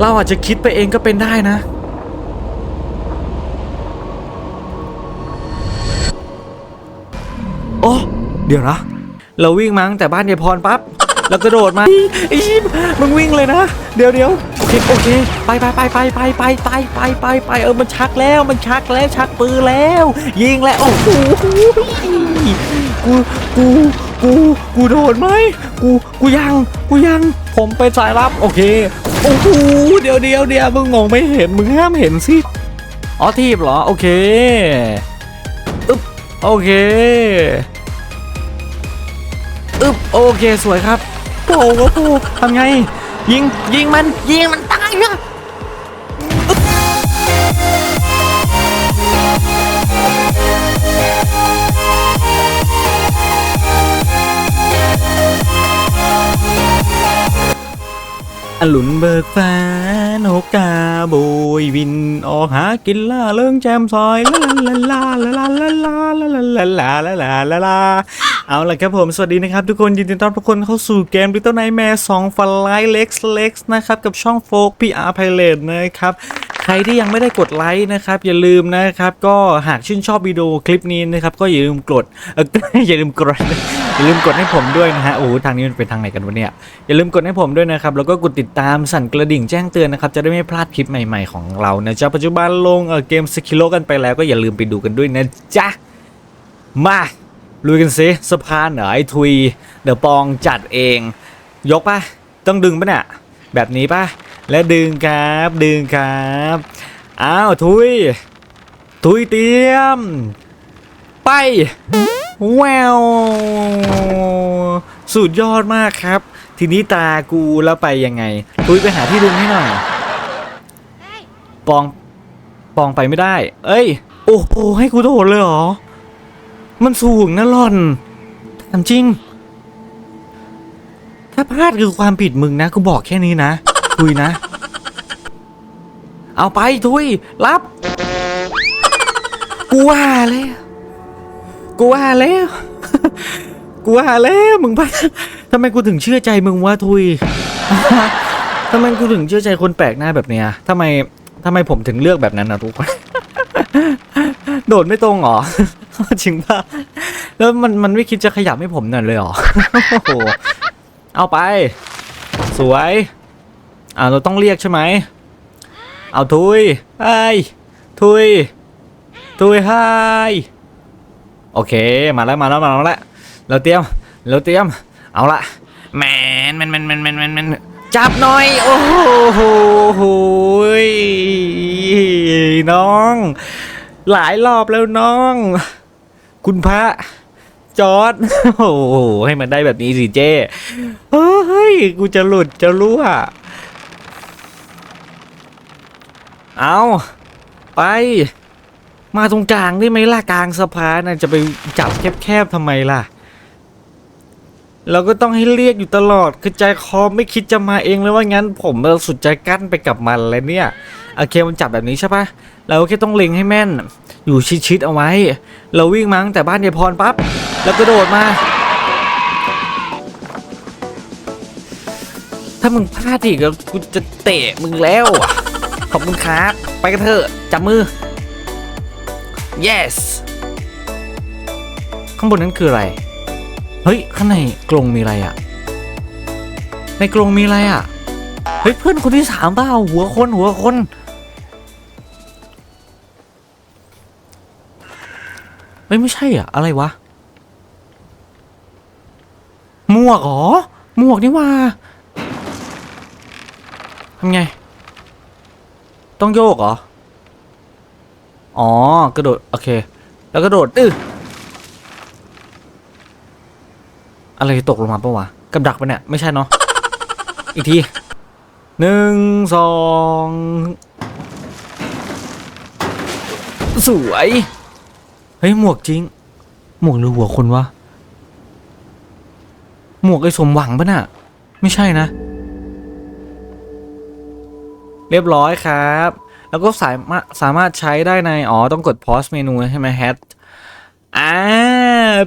เราอาจจะคิดไปเองก็เป็นได้นะ โอ้เดี๋ยวนะ เราวิ่งมาตั้งแต่บ้านยายพรปั๊บแล้วกระโดดมาไอ้ชิบมึงวิ่งเลยนะ เดี๋ยวเดี๋ยวโอเคโอเค ไปไปไปไปไปไปไปไปไปไปเออมันชักแล้วมันชักแล้วชักปืนแล้ว ยิงแล้วโอ้โหกูกู กู กูโดนไหม กู กูยัง กูยัง ผมเป็นสายลับ โอเค โอ้โห เดี๋ยวเดี๋ยวเดี๋ยวมึงมองไม่เห็น มึงห้ามเห็นสิ อ๋อทีบเหรอ โอเค อึ๊บ โอเค อึ๊บ โอเค สวยครับโอ้โหทำไง ยิง ยิงมัน ยิงมันตายอะ อลุนเบิกฟ้านกกาโบยบินออกหากินล่าเริงแจมซอยลาลาลาลาลาลาลาลาลาลาลาลาลาลาเอาล่ะครับผมสวัสดีนะครับทุกคนยินดีต้อนรับทุกคนเข้าสู่เกม Little Nightmare 2ฟันไลท์เล็กเล็กนะครับ กับช่องโฟก PR Pilot นะครับ ใครที่ยังไม่ได้กดไลค์นะครับ อย่าลืมนะครับ ก็หากชื่นชอบวิดีโอคลิปนี้นะครับ ก็อย่าลืมกดอย่าลืมกดอย่าลืมกดให้ผมด้วยนะฮะโอ้ทางนี้มันเป็นทางไหนกันวะเนี่ยอย่าลืมกดให้ผมด้วยนะครับ แล้วก็กดติดตามสั่นกระดิ่งแจ้งเตือนนะครับ จะได้ไม่พลาดคลิปใหม่ๆของเรานะจ๊ะปัจจุบันลงเออเกมสกิโลกันไปแล้วก็อย่าลืมไปดูกันด้วยนะจ๊ะมาลุยกันสิสะพานเหรอไอ้ทุยเดี๋ยวปองจัดเอง ยกปะต้องดึงปะเนี่ยแบบนี้ปะ และดึงครับดึงครับอ้าวทุย ทุยเตรียม ไปแววสุดยอดมากครับ ทีนี้ตากูแล้วไปยังไง ทุยไปหาที่ดึงให้หน่อย ปอง ปองไปไม่ได้ เอ้ย โอ้โหให้กูโดดเลยเหรอ มันสูงนะหล่อนถามจริง ถ้าพลาดคือความผิดมึงนะกูบอกแค่นี้นะ ทุยนะ เอาไปทุยรับ กูว่าแล้วกูว่าแล้วกูว่าแล้วมึงไปทำไมกูถึงเชื่อใจมึงวะทุยทำไมกูถึงเชื่อใจคนแปลกหน้าแบบเนี้ยทำไมทำไมผมถึงเลือกแบบนั้นนะทุกคนโดดไม่ตรงเหรอจริงป่ะแล้วมันมันไม่คิดจะขยับให้ผมหน่อยเลยเหรอโอ้โหเอาไป สวย อ่าเราต้องเรียกใช่ไหมเอาทุยไอ้ทุยทุยไฮโอเคมาแล้วมาแล้วมาแล้วเราเตรียมเราเตรียมเอาละแมนแมนแมนแมนแมนแมนแมนจับหน่อย โอ้โหโหยน้อง หลายรอบแล้วน้อง คุณพระจอดโอ้โหให้มันได้แบบนี้สิเจ้เฮ้ย กูจะหลุดจะรั่ว เอาไป มาตรงกลางได้ไหมล่ะกลางสะพานน่ะจะไปจับแคบๆทำไมล่ะ เราก็ต้องให้เรียกอยู่ตลอด คือใจคอไม่คิดจะมาเองเลยว่างั้น ผมเราสุดใจกั้นไปกับมันเลยเนี่ยโอเคมันจับแบบนี้ใช่ปะเราแค่ต้องเล็งให้แม่น อยู่ชิดๆเอาไว้ เราวิ่งมาตั้งแต่บ้านยายพรปั๊บแล้วกระโดดมาถ้ามึงพลาดอีกกูจะเตะมึงแล้วอะ ขอบคุณครับ ไปกันเถอะ จับมือ yes ข้างบนนั้นคืออะไร เฮ้ย ข้างในกรงมีอะไรอะในกรงมีอะไรอะเฮ้ย เพื่อนคนที่สามเปล่าหัวคนหัวคนเฮ้ยไม่ใช่อะ อะไรวะ หมวกหรอ หมวกนี่ว่าทำไง ต้องโยกเหรอ อ๋อ กระโดด โอเค แล้วกระโดดอื้ออะไรตกลงมาปะวะ กับดักปะเนี่ย ไม่ใช่เนาะ อีกทีหนึ่งสองสวย เฮ้ย หมวกจริง หมวกหรือหัวคนวะ หมวกไอ้สมหวังปะน่ะ ไม่ใช่นะ เรียบร้อยครับ แล้วก็สามารถสามารถใช้ได้ใน อ๋อ ต้องกด pause เมนูใช่ไหม hat อ่า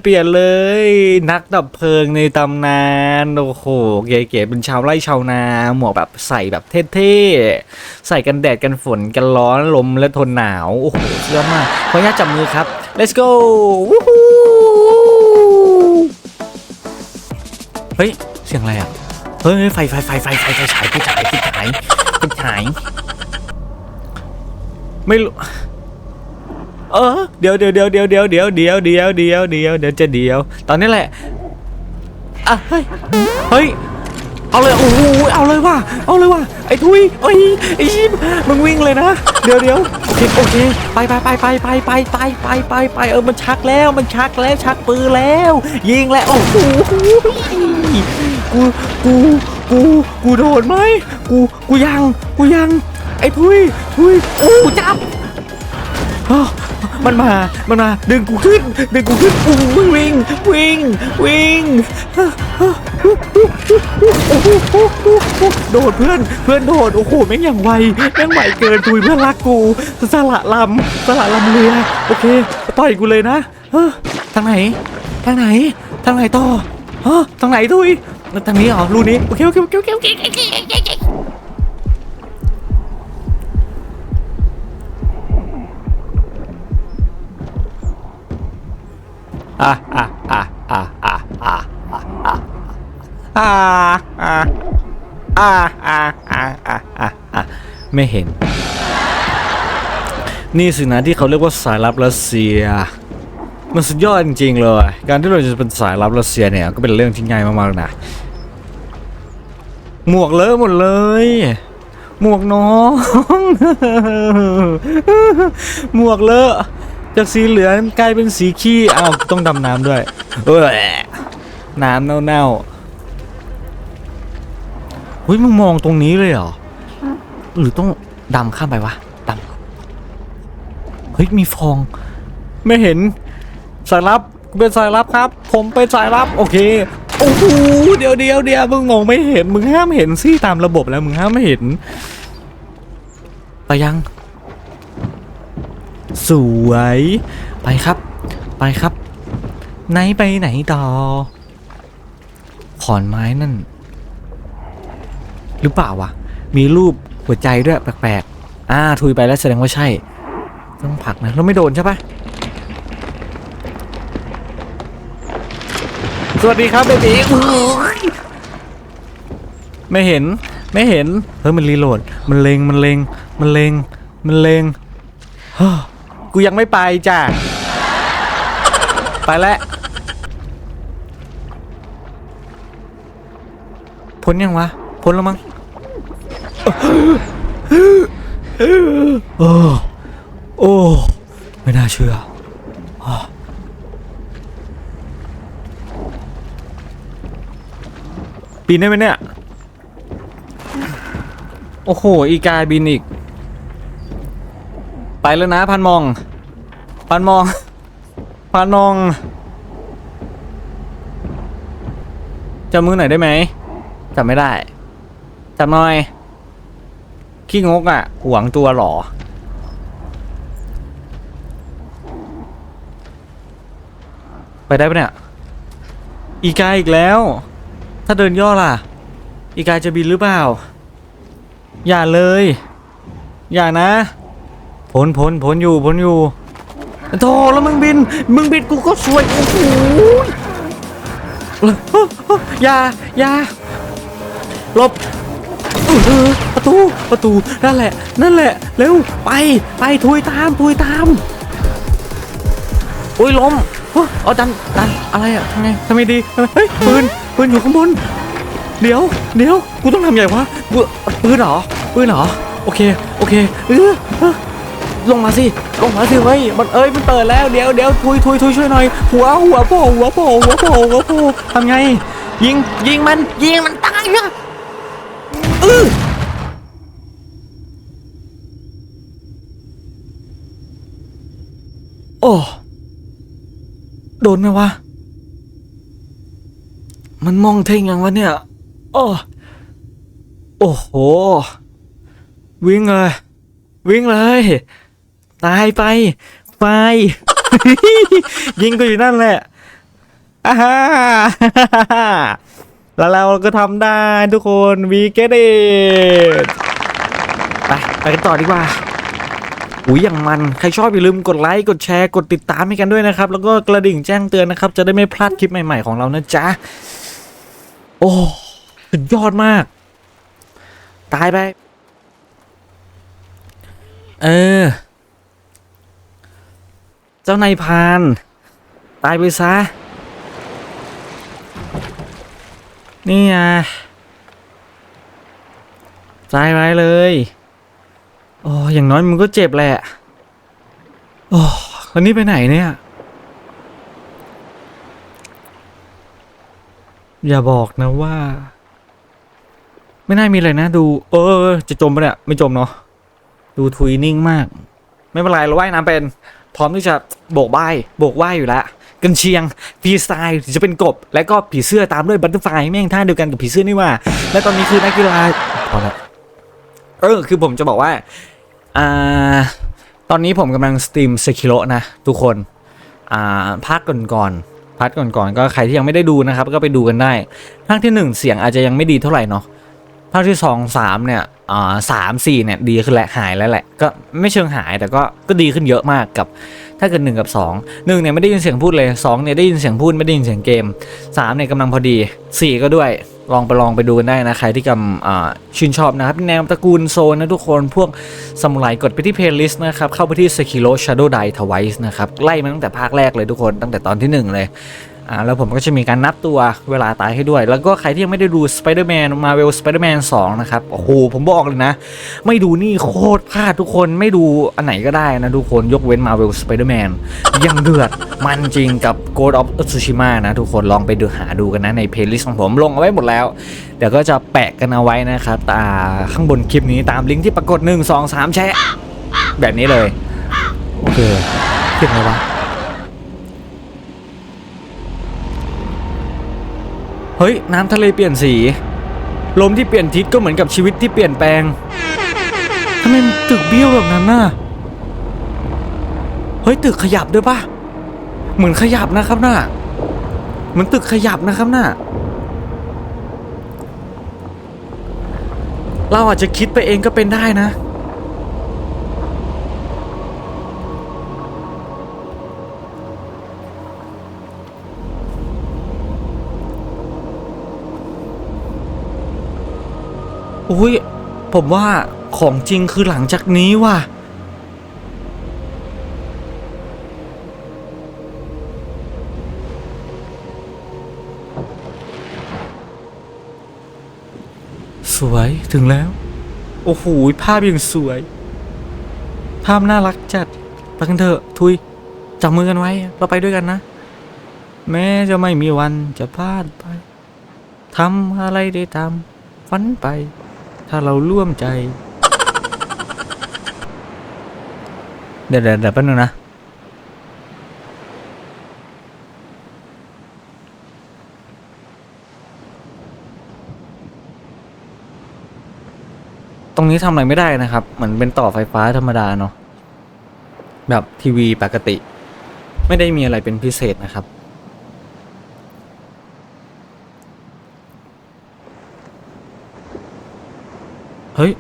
เปลี่ยนเลย นักดับเพลิงในตำนาน โอ้โห เก๋ๆเป็นชาวไร่ชาวนา หมวกแบบใส่แบบเท่ๆ ใส่กันแดดกันฝนกันร้อนลมและทนหนาว โอ้โหเชื่อมากขออนุญาตจับมือครับ let's go เฮ้ย เสียงอะไรอะ เฮ้ยไฟไฟไฟไฟไฟไฟฉายไฟฉายไฟฉาย ไฟฉาย ไม่รู้ เออ เดี๋ยวเดี๋ยวเดี๋ยวเดี๋ยวเดี๋ยวเดี๋ยวเดี๋ยวเดี๋ยวเดี๋ยวเดี๋ยวเดี๋ยวจะเดี๋ยว ตอนนี้แหละอะเฮ้ย เฮ้ย เอาเลย โอ้โห เอาเลยว่ะ เอาเลยว่ะ ไอ้ทุยเอ้ย ไอ้ชิบมึงวิ่งเลยนะ เดี๋ยวเดี๋ยวโอเคโอเค ไปไปไปไปไปไปไปไปไปไปเออ มันชักแล้ว มันชักแล้ว ชักปืนแล้ว ยิงแล้ว โอ้โห กู กู กู กูโดนไหม กู กูยัง กูยัง ไอ้ทุยทุยโอ้จับอ้าวมันมา มันมา ดึงกูขึ้น ดึงกูขึ้นอู้วิ่ง วิ่ง วิ่งโดดเพื่อน เพื่อนโดด โอ้โห แม่งอย่างไว แม่งไหวเกินตุยเพื่อนรักกู สละลำ สละลำเรือ โอเค ต่อยกูเลยนะเฮ้อทางไหน ทางไหน ทางไหนต่อฮะทางไหนตุย ทางนี้เหรอรูนี้โอเคโอเคโอเคโอเคโอเคอะอะอะอะอะอะอะอะอะอะอะอะอะอะอะอะไม่เห็น นี่สินะที่เขาเรียกว่าสายลับรัสเซีย มันสุดยอดจริงๆเลย การที่เราจะเป็นสายลับรัสเซียเนี่ยก็เป็นเรื่องที่ง่ายมากๆนะ หมวกเลอะหมดเลย หมวกน้อง หมวกเลอะจากสีเหลืองกลายเป็นสีขี้อ้าวต้องดำน้ำด้วย เออน้ำเน่าๆเฮ้ยมึงมองตรงนี้เลยเหรอ หรือต้องดำข้ามไปวะดำเฮ้ยมีฟอง ไม่เห็น สายลับเป็นสายลับครับ ผมเป็นสายลับโอเคโอ้โหเดี๋ยวเดี๋ยวเดี๋ยวมึงมองไม่เห็นมึงห้ามเห็นสิตามระบบแล้วมึงห้ามไม่เห็นไปยัง สวยไปครับ ไปครับ ไหนไปไหนต่อขอนไม้นั่น หรือเปล่าวะมีรูปหัวใจด้วยแปลกๆอ่าทุยไปแล้วแสดงว่าใช่ ต้องผลักนะเราไม่โดนใช่ปะ วัสดีครับเบบีไม่เห็นไม่เห็นเฮ้ยมันรีโหลด มันเลงมันเลงมันเลงมันเลงเฮ้อกูยังไม่ไปจ้ะไปแล้วพ้นยังวะพ้นแล้วมั้งโอ้โอ้ไม่น่าเชื่ออ้อ ปีนได้ไหมเนี่ย โอ้โห อีกายบินอีก ไปแล้วนะพันมอง พันมอง พันมองจับมือหน่อยได้ไหมจับไม่ได้จับหน่อย ขี้งกอะ หวงตัวหรอ ไปได้ปะเนี่ย อีกาอีกแล้ว ถ้าเดินย่อล่ะ อีกาจะบินหรือเปล่า อย่าเลย อย่านะพ้นพ้นพ้นอยู่พ้นอยู่โธ่แล้วมึงบิน มึงบินกูก็สวยโอ้โหอย่าอย่าหลบประตูประตูนั่นแหละ นั่นแหละ เร็ว ไป ไปทุยตามทุยตาม อุ้ยล้มเฮ้อาดันดันอะไรอะทำไงทำไมดีเฮ้ยปืนปืนอยู่ข้างบนเดี๋ยวเดี๋ยวกูต้องทำไงวะกูปืนเหรอปืนเหรอโอเคโอเคเออเออลงมาสิลงมาสิเฮ้ยมันเอ้ยมันเปิดแล้วเดี๋ยวเดี๋ยวทุยทุยทุยช่วยหน่อยหัวหัวโผล่หัวโผล่หัวโผล่หัวโผล่ทำไง ยิงยิงมันยิงมันตายอะอือโอ้ โดนไหมวะ มันมองเท่งยังวะเนี่ยโอ้โอ้โห วิ่งเลย วิ่งเลย ตายไป ไป ยิงก็อยู่นั่นแหละอาฮ่าแล้วเราก็ทำได้ทุกคนวีเกตไปไปกันต่อดีกว่า อุ้ยอย่างมัน ใครชอบอย่าลืมกดไลค์กดแชร์กดติดตามให้กันด้วยนะครับ แล้วก็กระดิ่งแจ้งเตือนนะครับ จะได้ไม่พลาดคลิปใหม่ ๆของเรานะจ๊ะ โอ้สุดยอดมาก ตายไป เออ เจ้านายพาน ตายไปซะ นี่ไงตายไปเลย อ้อย่างน้อยมึงก็เจ็บแหละโอ้คนนี้ไปไหนเนี่ย อย่าบอกนะว่า ไม่น่ามีเลยนะ ดู เออ จะจมปะเนี่ย ไม่จมเนาะ ดูทุยนิ่งมาก ไม่เป็นไรเราว่ายน้ำเป็น พร้อมที่จะโบกว่ายโบกว่ายอยู่แล้วกันเชียงฟีสไตล์จะเป็นกบ และก็ผีเสื้อตามด้วยบัตเตอร์ไฟแม่งท่าเดียวกันกับผีเสื้อนี่ว่า และตอนนี้คือนักกีฬาพอละเออ คือผมจะบอกว่า อ่าตอนนี้ผมกำลังสตรีมเซคิโ o นะทุกคนอ่าภาคก่อนๆภาคก่อนๆก็ใครที่ยังไม่ได้ดูนะครับ ก็ไปดูกันได้ ภาคที่หนึ่งเสียงอาจจะยังไม่ดีเท่าไหร่เนาะภาคที่สองสามเนี่ยอ่าสามสี่เนี่ยดีขึ้นแหละหายแล้วแหละ ก็ไม่เชิงหายแต่ก็ก็ดีขึ้นเยอะมากกับ ถ้าเกิดหนึ่งกับสองหนึ่งเนี่ยไม่ได้ยินเสียงพูดเลยสองเนี่ยได้ยินเสียงพูดไม่ได้ยินเสียงเกมสามเนี่ยกำลังพอดีสี่ก็ด้วย ลองไปลองไปดูกันได้นะ ใครที่กำชื่นชอบนะครับ แนวตระกูลโซนนะทุกคนพวกสมุไรกดไปที่เพลย์ลิสต์นะครับ เข้าไปที่ Sekiro Shadow Die Twice นะครับ ไล่มาตั้งแต่ภาคแรกเลยทุกคนตั้งแต่ตอนที่หนึ่งเลย อ่าแล้วผมก็จะมีการนับตัวเวลาตายให้ด้วย แล้วก็ใครที่ยังไม่ได้ดู Spider-Man Marvel Spider-Man 2 นะครับ โอ้โห ผมบอกเลยนะ ไม่ดูนี่โคตรพลาดทุกคนไม่ดูอันไหนก็ได้นะทุกคนยกเว้น Marvel Spider-Man ยังเดือด มันจริงกับ Ghost of Tsushima นะ ทุกคนลองไปดูหาดูกันนะ ในเพลย์ลิสต์ของผมลงเอาไว้หมดแล้ว เดี๋ยวก็จะแปะกันเอาไว้นะครับตาข้างบนคลิปนี้ตามลิงก์ที่ปรากฏ 1 2 3 แชะแบบนี้เลยโอเคเขียนอะไรวะ เฮ้ย น้ำทะเลเปลี่ยนสี ลมที่เปลี่ยนทิศก็เหมือนกับชีวิตที่เปลี่ยนแปลงทำไมตึกเบี้ยวแบบนั้นน่ะ เฮ้ย ตึกขยับด้วยปะเหมือนขยับนะครับน่ะเหมือนตึกขยับนะครับน่ะเราอาจจะคิดไปเองก็เป็นได้นะ อุ้ยผมว่าของจริงคือหลังจากนี้ว่ะสวยถึงแล้ว โอ้โหภาพยังสวย ภาพน่ารักจัดไปกันเถอะทุยจับมือกันไว้ เราไปด้วยกันนะ แม้จะไม่มีวันจะพลาดไปทำอะไรได้ทำฝันไป ถ้าเราร่วมใจ เดี๋ยวเดี๋ยวแป๊บนึงนะ ตรงนี้ทำอะไรไม่ได้นะครับ เหมือนเป็นต่อไฟฟ้าธรรมดาเนาะแบบทีวีปกติ ไม่ได้มีอะไรเป็นพิเศษนะครับ เฮ้ย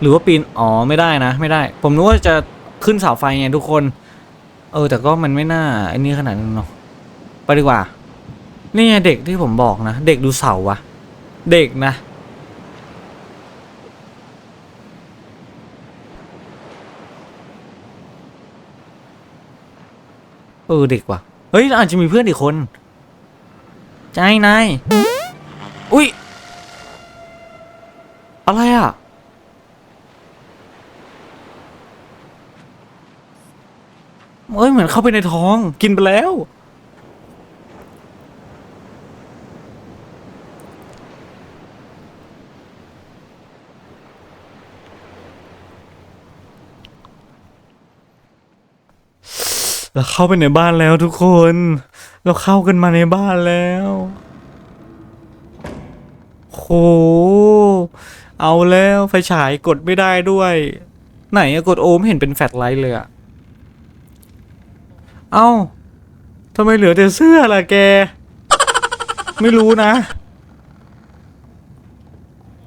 หรือว่าปีน อ๋อ ไม่ได้นะ ไม่ได้ ผมนึกว่าจะขึ้นเสาไฟไงทุกคน เออ แต่ก็มันไม่น่าไอ้นี่ขนาดนั้นเนาะ ไปดีกว่า นี่ไงเด็กที่ผมบอกนะ เด็กดูเสาวะ เด็กนะ เออ เด็กว่ะ เฮ้ย อาจจะมีเพื่อนอีกคน ใจนาย อุ้ย อะไรอะ เอ้ยเหมือนเข้าไปในท้อง กินไปแล้ว เราเข้าไปในบ้านแล้วทุกคน เราเข้ากันมาในบ้านแล้วโหเอาแล้วไฟฉายกดไม่ได้ด้วย ไหนอะกดโอมเห็นเป็นแฟลชไลท์เลยอะ เอ้าทำไมเหลือแต่เสื้อล่ะแก ไม่รู้นะ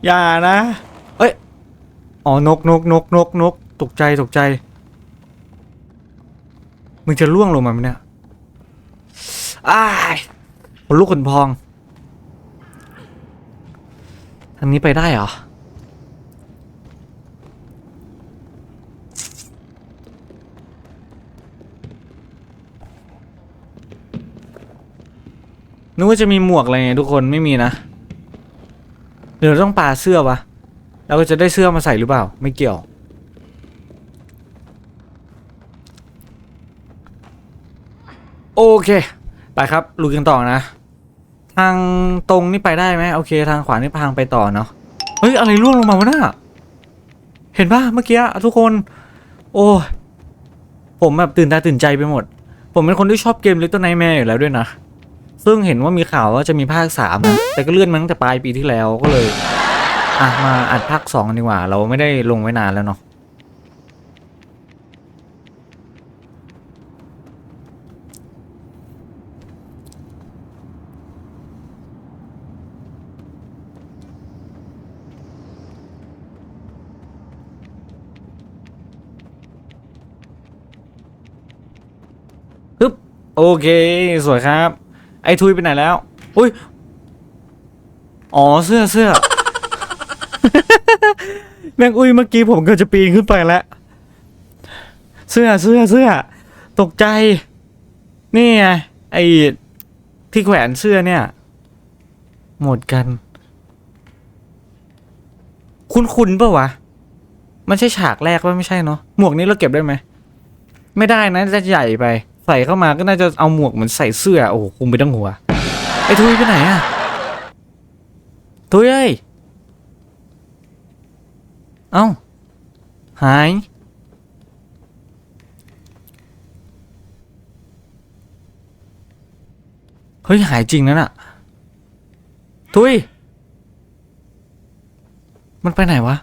อย่านะ เอ้ย อ๋อนกนกนกนกนกตกใจตกใจ มึงจะล่วงลงมาไหมเนี่ย อ้ายคนลูกคนพอง ทางนี้ไปได้เหรอ นึกว่าจะมีหมวกอะไรไงทุกคนไม่มีนะเดี๋ยวต้องปาเสื้อวะเราก็จะได้เสื้อมาใส่หรือเปล่า ไม่เกี่ยว โอเค ไปครับลุยกันต่อนะ ทางตรงนี่ไปได้ไหมโอเค ทางขวานี่ทางไปต่อเนาะเฮ้ยอะไรร่วงลงมาวะน่ะเห็นปะเมื่อกี้ทุกคน โอ้ผมแบบตื่นตาตื่นใจไปหมด ผมเป็นคนที่ชอบเกม Little Nightmare อยู่แล้วด้วยนะ ซึ่งเห็นว่ามีข่าวว่าจะมีภาคสามนะแต่ก็เลื่อนมาตั้งแต่ปลายปีที่แล้วก็เลยอะมาอัดภาคสองดีกว่า เราไม่ได้ลงไว้นานแล้วเนาะฮึบโอเค สวยครับ ไอ้ทุยไปไหนแล้ว อุ้ย อ๋อเสื้อเสื้อ แม่งอุ้ยเมื่อกี้ผมก็จะปีนขึ้นไปแล้ว เสื้อเสื้อเสื้อ ตกใจ นี่ไงไอ้ที่แขวนเสื้อเนี่ย หมดกัน คุ้นคุ้นๆปะวะ มันใช่ฉากแรกว่าไม่ใช่เนาะ หมวกนี้เราเก็บได้ไหม ไม่ได้นะจะใหญ่ไป ใส่เข้ามาก็น่าจะเอาหมวกเหมือนใส่เสื้อ โอ้โหคุมไปทั้งหัว ไอ้ทุยไปไหนอะทุยเอ้ยเอ้า หาย เฮ้ย หายจริงนั่นอะทุย มันไปไหนวะ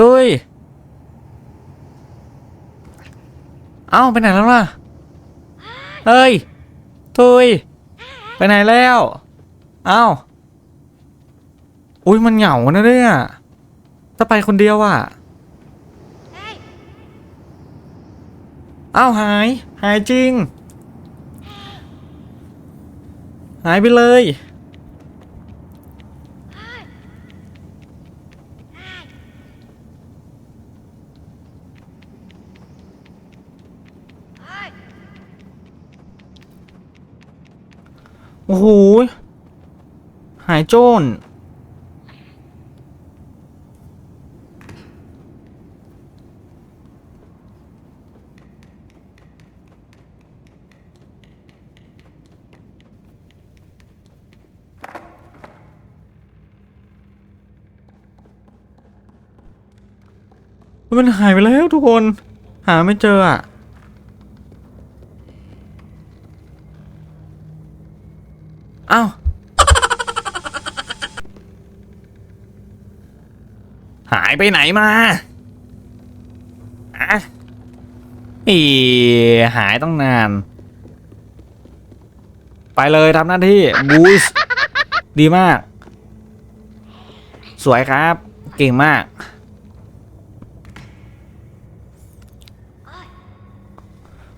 ทุยเอ้าไปไหนแล้วล่ะเฮ้ยทุยไปไหนแล้วเอ้าอุ้ยมันเหงานะเนี่ยถ้าไปคนเดียวอะเอ้าหาย หายจริง หายไปเลย โอ้โหหายโจนมันหายไปแล้วทุกคน หาไม่เจออะ อ้าวหายไปไหนมาอะอีหายต้องนาน ไปเลยทำหน้าที่บูสดีมาก สวยครับ เก่งมาก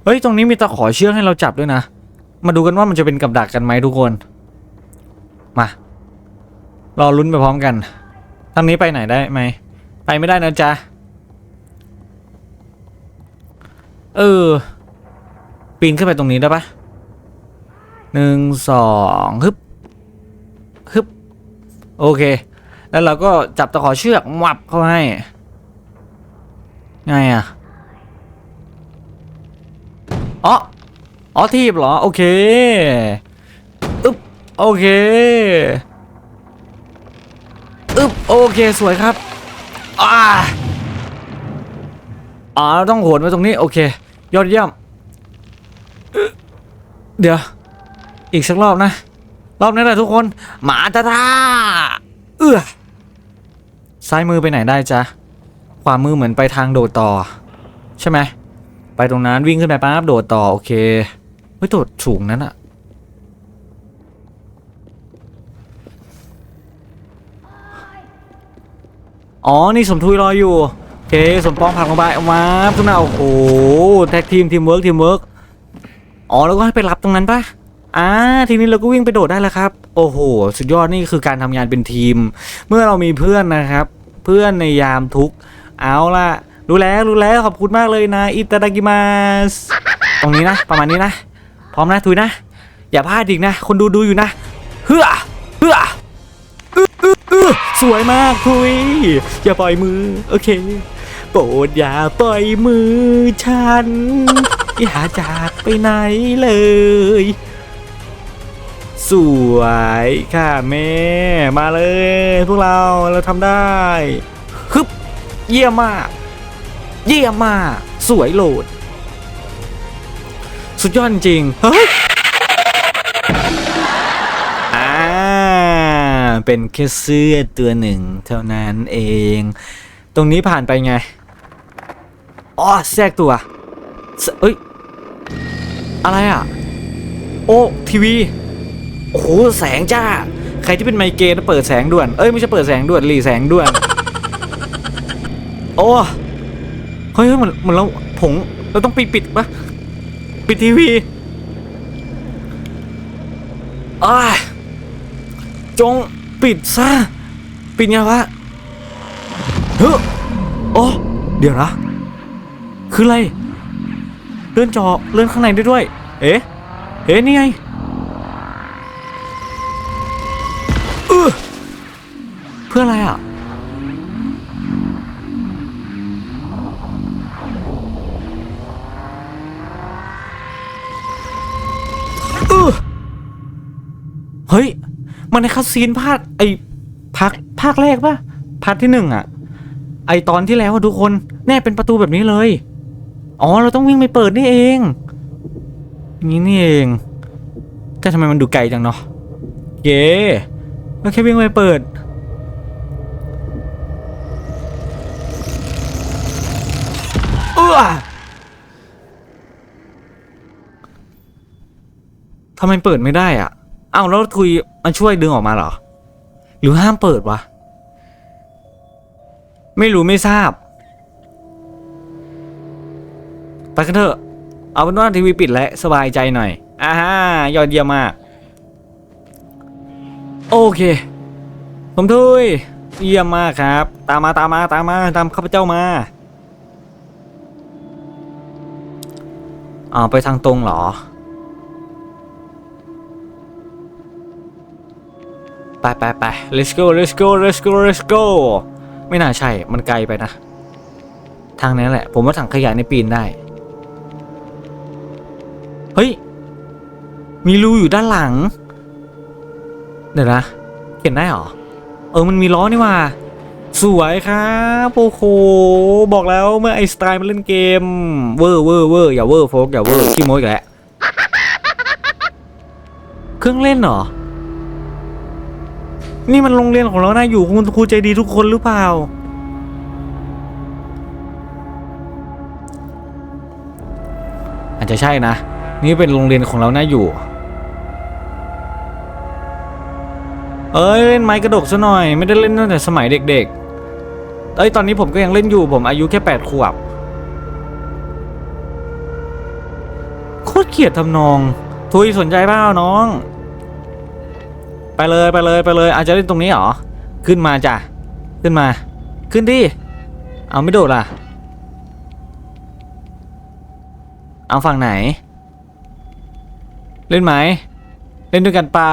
เฮ้ย ตรงนี้มีตะขอเชือกให้เราจับด้วยนะ มาดูกันว่ามันจะเป็นกับดักกันไหมทุกคน มา รอลุ้นไปพร้อมกันทางนี้ไปไหนได้ไหม ไปไม่ได้นะจ๊ะ เออ ปีนขึ้นไปตรงนี้ได้ปะหนึ่งสองฮึบฮึบโอเค แล้วเราก็จับตะขอเชือกหมับเข้าให้ไงอะอ๋ออ๋อทีบเหรอ โอเค โอเคอึบโอเคสวยครับอ่าอ๋อเราต้องโหนมาตรงนี้ โอเค ยอดเยี่ยม เดี๋ยว อีกสักรอบนะ รอบนี้แหละทุกคน หมาตาตาเอื้อซ้ายมือไปไหนได้จ๊ะขวามือเหมือนไปทางโดดต่อ ใช่ไหม ไปตรงนั้นวิ่งขึ้นไปปั๊บโดดต่อ โอเคเฮ้ยโดดสูงนั้นอะ อ๋อ นี่สมทุยรออยู่ โอเค สมปองผลักลงไปเอามาขึ้นมาโอ้โห แท็กทีมทีมเวิร์กทีมเวิร์กอ๋อ แล้วก็ให้ไปรับตรงนั้นปะอ่า ทีนี้เราก็วิ่งไปโดดได้แล้วครับ โอ้โห สุดยอดนี่คือการทำงานเป็นทีม เมื่อเรามีเพื่อนนะครับ เพื่อนในยามทุก เอาล่ะ รู้แล้ว รู้แล้ว ขอบคุณมากเลยนะ อิตาดากิมาส ตรงนี้นะ ประมาณนี้นะ พร้อมนะทุยนะ อย่าพลาดอีกนะ คนดูดูอยู่นะ เฮ้อ สวยมากทุยอย่าปล่อยมือ โอเคโปรดอย่าปล่อยมือฉัน อย่าจากไปไหนเลย สวยค่ะแม่ มาเลย พวกเราเราทำได้ฮึบเยี่ยมมาก เยี่ยมมาก สวยโหลด สุดยอดจริง เฮ้ย เป็นแค่เสื้อตัวหนึ่งเท่านั้นเอง ตรงนี้ผ่านไปไงอ๋อแทรกตัวเอ้ย อะไรอะ โอ้ทีวี โอ้โห แสงจ้า ใครที่เป็นไมเกรนเปิดแสงด่วน เอ้ย ไม่ใช่เปิดแสงด่วนหลีแสงด่วน โอ้เฮ้ยเหมือนเหมือนเราผงเราต้องปิดปิดปะปิดทีวีอ้าจง ปิดซะ ปิดไงวะเฮ้ยโอ้เดี๋ยวนะ คืออะไร เลื่อนจอ เลื่อนข้างในได้ด้วย เอ๊ะ เอ๊ะนี่ไงเออเพื่ออะไรอะ เออเฮ้ย มันในคัสซีนภาคไอภาคภาคแรกปะภาคที่หนึ่งอะไอตอนที่แล้วอะทุกคนแน่เป็นประตูแบบนี้เลย อ๋อเราต้องวิ่งไปเปิดนี่เองอย่างนี้นี่เอง แต่ทำไมมันดูไกลจังเนาะเย้ก็แค่วิ่งไปเปิดเออทำไมเปิดไม่ได้อะ อ้าวแล้วคุยมาช่วยดึงออกมาเหรอ หรือห้ามเปิดวะ ไม่รู้ไม่ทราบ ไปกันเถอะ เอาเป็นว่าทีวีปิดแล้วสบายใจหน่อยอ่าฮะยอดเยี่ยมมาก โอเค ผมทุยเยี่ยมมากครับ ตามมาตามมาตามมาตามข้าพเจ้ามาอ๋อไปทางตรงเหรอ ไปไปไป let's go let's go let's go let's go ไม่น่าใช่ มันไกลไปนะ ทางนั้นแหละ ผมว่าถังขยะในปีนได้ เฮ้ย มีรูอยู่ด้านหลัง เดี๋ยวนะเห็นได้เหรอ เออ มันมีล้อนี่ว่า สวยครับโอ้โห บอกแล้วเมื่อไอสไตล์มันเล่นเกม เวอร์เวอร์เวอร์อย่าเวอร์โฟกอย่าเวอร์ขี้โม้อีกแล้ว เครื่องเล่นเหรอ นี่มันโรงเรียนของเรานะอยู่คุณครูใจดีทุกคนหรือเปล่า อาจจะใช่นะ นี่เป็นโรงเรียนของเราน่าอยู่ เอ้ยเล่นไม้กระดกซะหน่อย ไม่ได้เล่นตั้งแต่สมัยเด็กๆ เอ้ยตอนนี้ผมก็ยังเล่นอยู่ผมอายุแค่แปดขวบโคตรเกลียดทำนองทุยสนใจเปล่าน้อง ไปเลยไปเลยไปเลยอาจจะเล่นตรงนี้เหรอ ขึ้นมาจ้ะ ขึ้นมา ขึ้นดิ เอาไม่โดดล่ะ เอาฝั่งไหน เล่นไหม เล่นด้วยกันเปล่า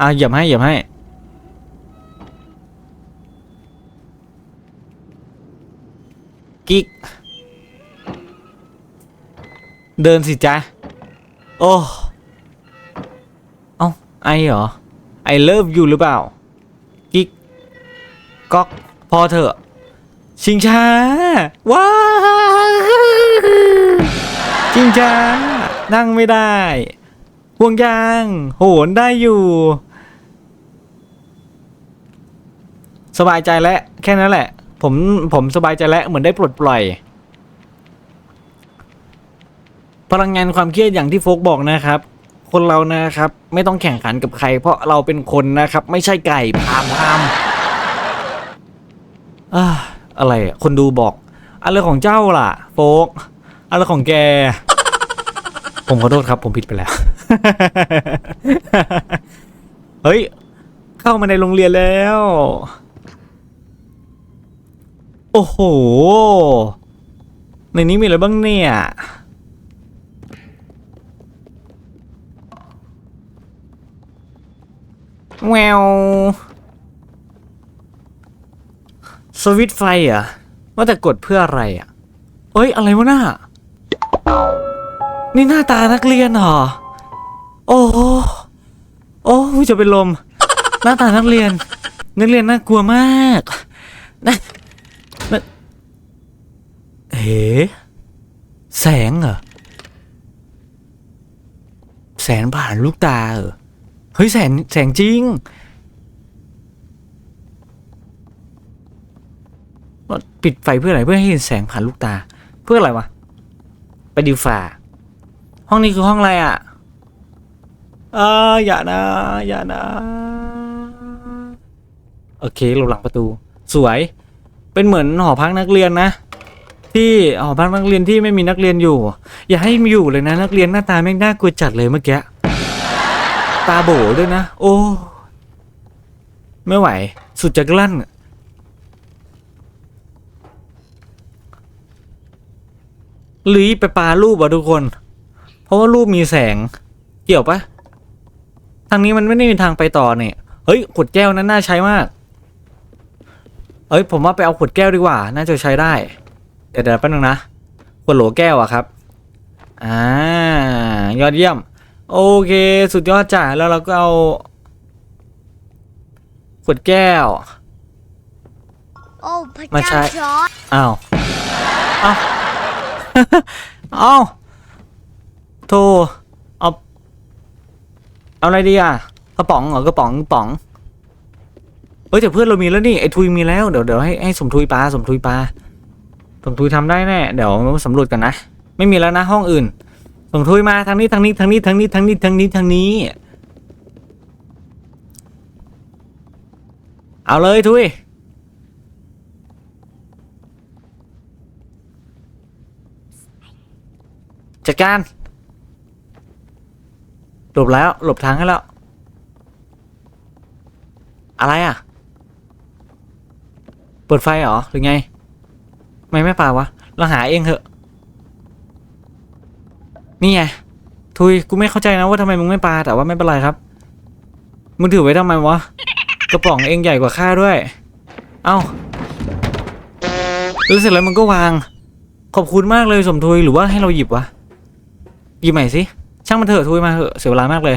อะเหยียบให้เหยียบให้ กิ๊ก เดินสิจ๊ะ โอ้ เอ้า ไอเหรอ ไอเลิฟอยู่หรือเปล่า กิ๊กก๊อกพอเถอะ ชิงช้า ว้าชิงช้า นั่งไม่ได้ห่วงยาง โหนได้อยู่สสบายใจแล้วแค่นั้นแหละ ผมผมสบายใจแล้วเหมือนได้ปลดปล่อย พลังงานความเครียดอย่างที่โฟกบอกนะครับ คนเรานะครับ ไม่ต้องแข่งขันกับใคร เพราะเราเป็นคนนะครับ ไม่ใช่ไก่พามพามอะไรคนดูบอก อะไรของเจ้าล่ะ โฟกอะไรของแก ผมขอโทษครับ ผมผิดไปแล้ว เฮ้ย เข้ามาในโรงเรียนแล้ว โอ้โห ในนี้มีอะไรบ้างเนี่ย แววสวิตไฟอะ ว่าแต่กดเพื่ออะไรอะ เอ้ย อะไรวะหน่านี่หน้าตานักเรียนเหรอ โอ้โอ้จะเป็นลม หน้าตานักเรียน นักเรียนน่ากลัวมากนะนะเฮ้แสงเหรอ แสงผ่านลูกตาเหรอ เฮ้ยแสงแสงจริงปิดไฟเพื่ออะไรเพื่อให้เห็นแสงผ่านลูกตา เพื่ออะไรวะไปดิวฟ้าห้องนี้คือห้องอะไรอะอ่าอย่านะอย่านะโอเคหลบหลังประตู สวยเป็นเหมือนหอพักนักเรียนนะ ที่หอพักนักเรียนที่ไม่มีนักเรียนอยู่ อย่าให้มีอยู่เลยนะนักเรียนหน้าตาแม่งน่ากลัวจัดเลยเมื่อกี้ ตาโบด้วยนะ โอ้ ไม่ไหว สุดจะกลั้นหรือไปปารูปอะทุกคน เพราะว่ารูปมีแสง เกี่ยวปะทางนี้มันไม่ได้มีทางไปต่อเนี่ย เฮ้ย ขวดแก้วนั้นน่าใช้มาก เอ้ย ผมว่าไปเอาขวดแก้วดีกว่า น่าจะใช้ได้ เดี๋ยวเดี๋ยวแป๊บนึงนะ ขวดโหลแก้วอะครับ อ่า ยอดเยี่ยม โอเค สุดยอดจ้ะแล้วเราก็เอาขวดแก้ว โอ้พระมาใช้ เจ้าจอร์ดอ้าวอ้าว อ้าวโทรเอาเอาอะไรดีอะกระป๋องเหรอกระป๋องกระป๋องเฮ้ยแต่เพื่อนเรามีแล้วนี่ไอ้ทุยมีแล้วเดี๋ยวเดี๋ยวให้ให้สมทุยปลาสมทุยปลาสมทุยทำได้แน่เดี๋ยวสำรวจกันนะไม่มีแล้วนะห้องอื่น สมทุยมาทางนี้ทางนี้ทางนี้ทางนี้ทางนี้ทางนี้ทางนี้ เอาเลยทุยจัดการหลบแล้วหลบทางให้แล้ว อะไรอะ เปิดไฟเหรอหรือไง ไม่ไม่ป่าวะ เราหาเองเถอะ นี่ไงทุยกูไม่เข้าใจนะว่าทำไมมึงไม่ปลาแต่ว่าไม่เป็นไรครับ มึงถือไว้ทำไมวะกระป๋องเองใหญ่กว่าข้าด้วย เอ้าแล้วเสร็จแล้วมึงก็วาง ขอบคุณมากเลยสมทุยหรือว่าให้เราหยิบวะหยิบใหม่สิช่างมันเถอะทุยมาเถอะเสียเวลามากเลย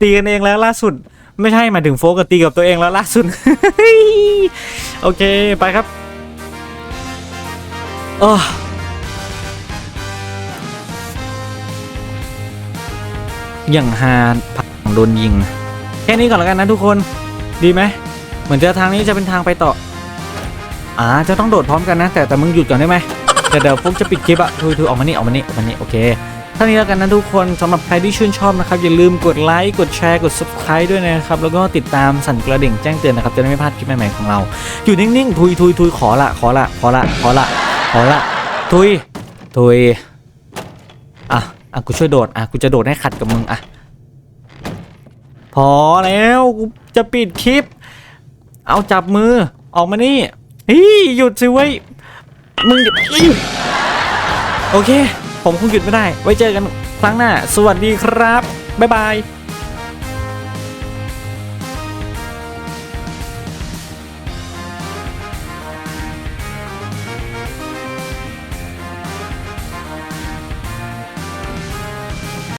ตีกันเองแล้วล่าสุด ไม่ใช่หมายถึงโฟกัสตีกับตัวเองแล้วล่าสุดโอเคไปครับโอ้ อย่างฮาผังโดนยิง แค่นี้ก่อนแล้วกันนะทุกคนดีไหมเหมือนจะทางนี้จะเป็นทางไปต่ออ่าจะต้องโดดพร้อมกันนะ แต่แต่มึงหยุดก่อนได้ไหมเดี๋ยวเดี๋ยวฟุกจะปิดคลิปอะทุยทุยออกมานี่ออกมานี่ออกมานี่โอเคท่านี้แล้วกันนะทุกคนสำหรับใครที่ชื่นชอบนะครับ อย่าลืมกดไลค์กดแชร์กด subscribe ด้วยนะครับ แล้วก็ติดตามสั่นกระดิ่งแจ้งเตือนนะครับ จะได้ไม่พลาดคลิปใหม่ๆของเรา อยู่นิ่งๆ ทุยทุยทุยขอละขอละขอละขอละขอละทุยทุยอะ อะกูช่วยโดดอะกูจะโดดให้ขัดกับมึงอะพอแล้วกูจะปิดคลิป เอาจับมือออกมานี่เฮ้ยหยุดสิเว้ยมึงหยุดโอเค ผมคงหยุดไม่ได้ ไว้เจอกันครั้งหน้า สวัสดีครับ บ๊ายบาย